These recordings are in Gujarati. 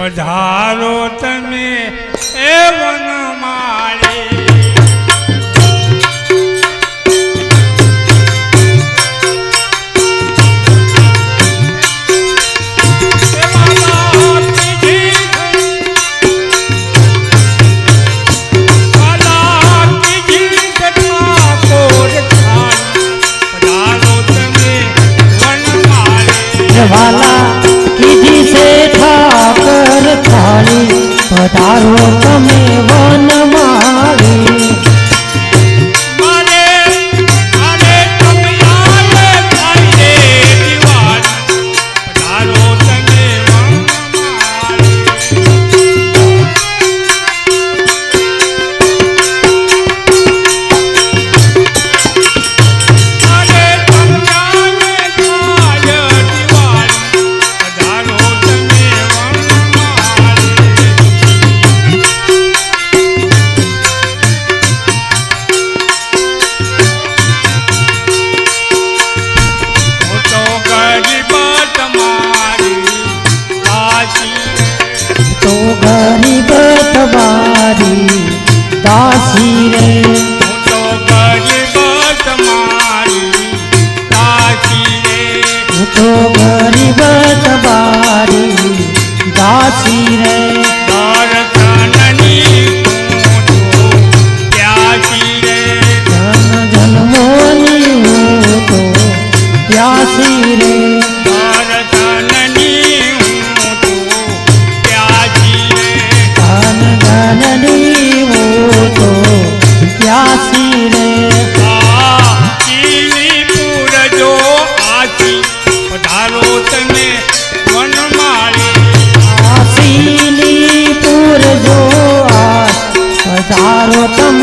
પધારો તમે એ आरोप में ઓ ગરીબ તમારી દાસી રે તો ગરીબ તમારી દાસી રે જન્મોની તો પ્યાસી રે ચરણી હું તો પ્યાસી રે પધારો તમે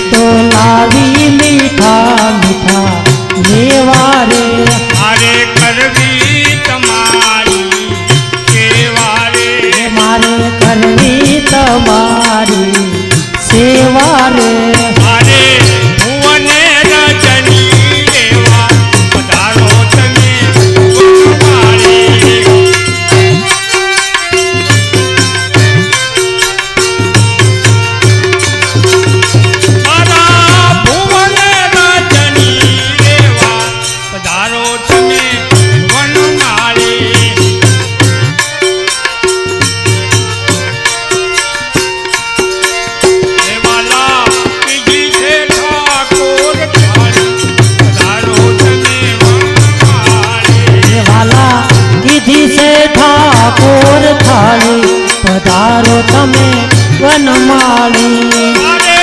તો લાવી મીઠા મીઠા મેવા રે. વાલી પધારો તમે વનમાળી.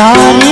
Lord.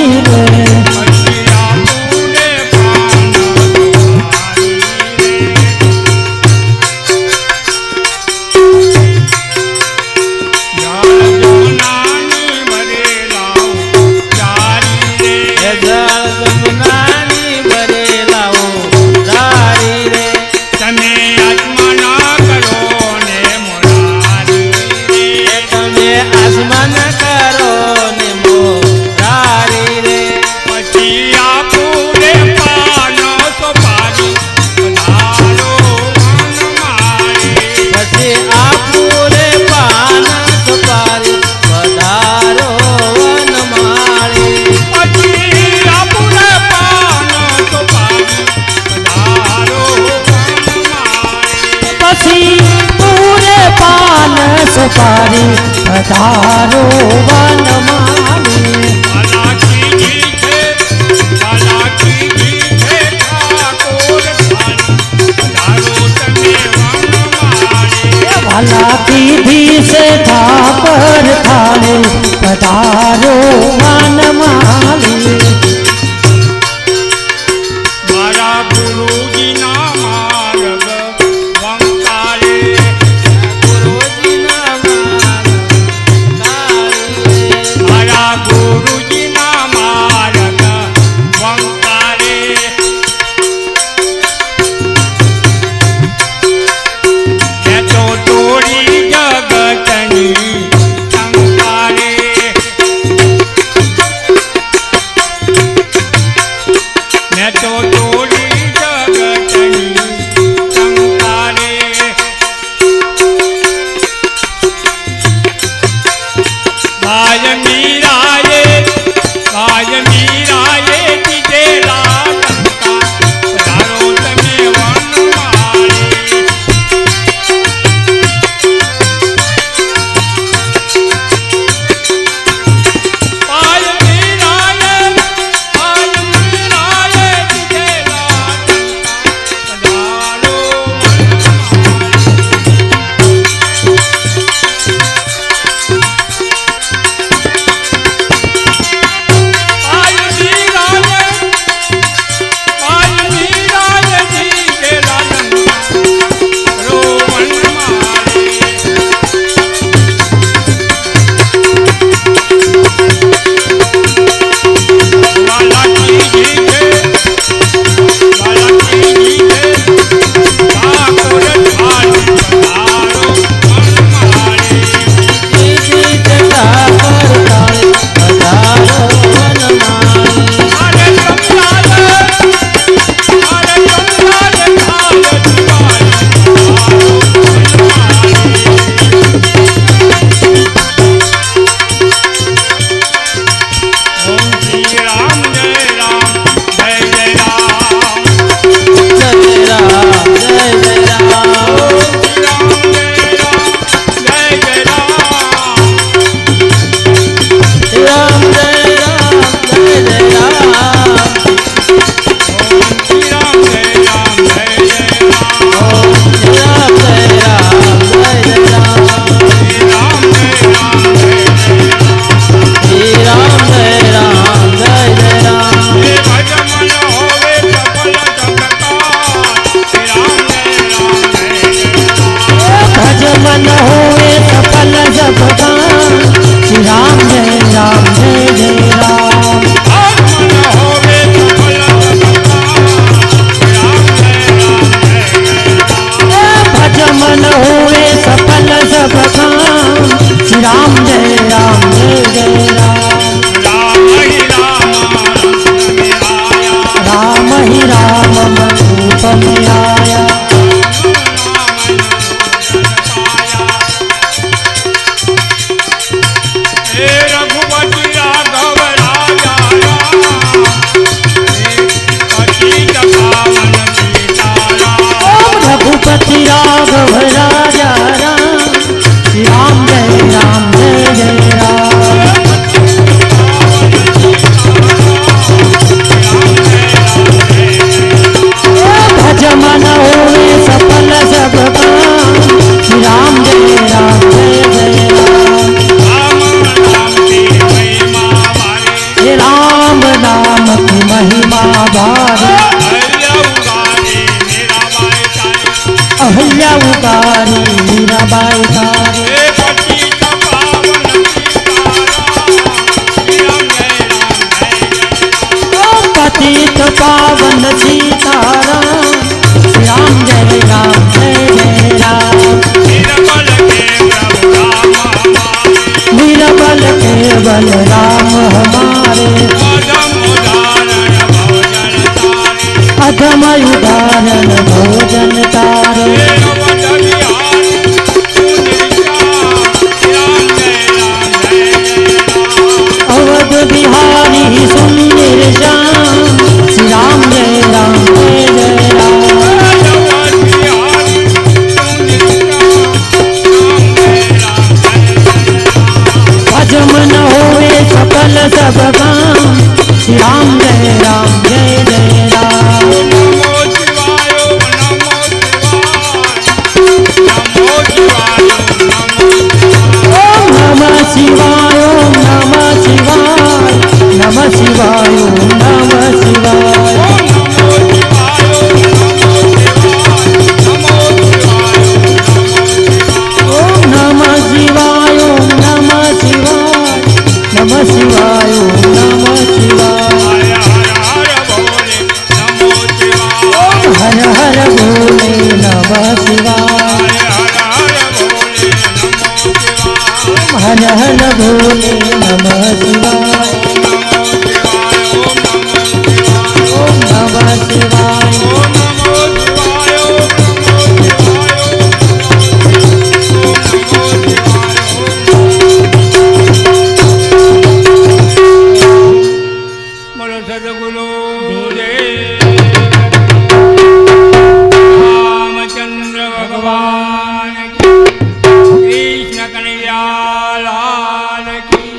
કનૈયા લાલ કી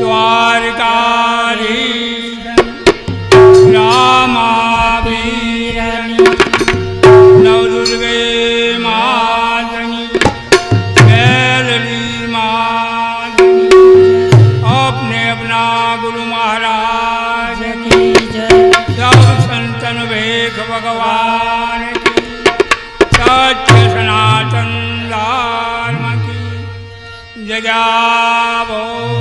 દ્વારકારી રામા વીરની નવદુર્ગે માતની બેલની માતની આપને અપના ગુરુ મહારાજ કી જય સૌ સંતન વેખ ભગવાન સત્ય જજાવો.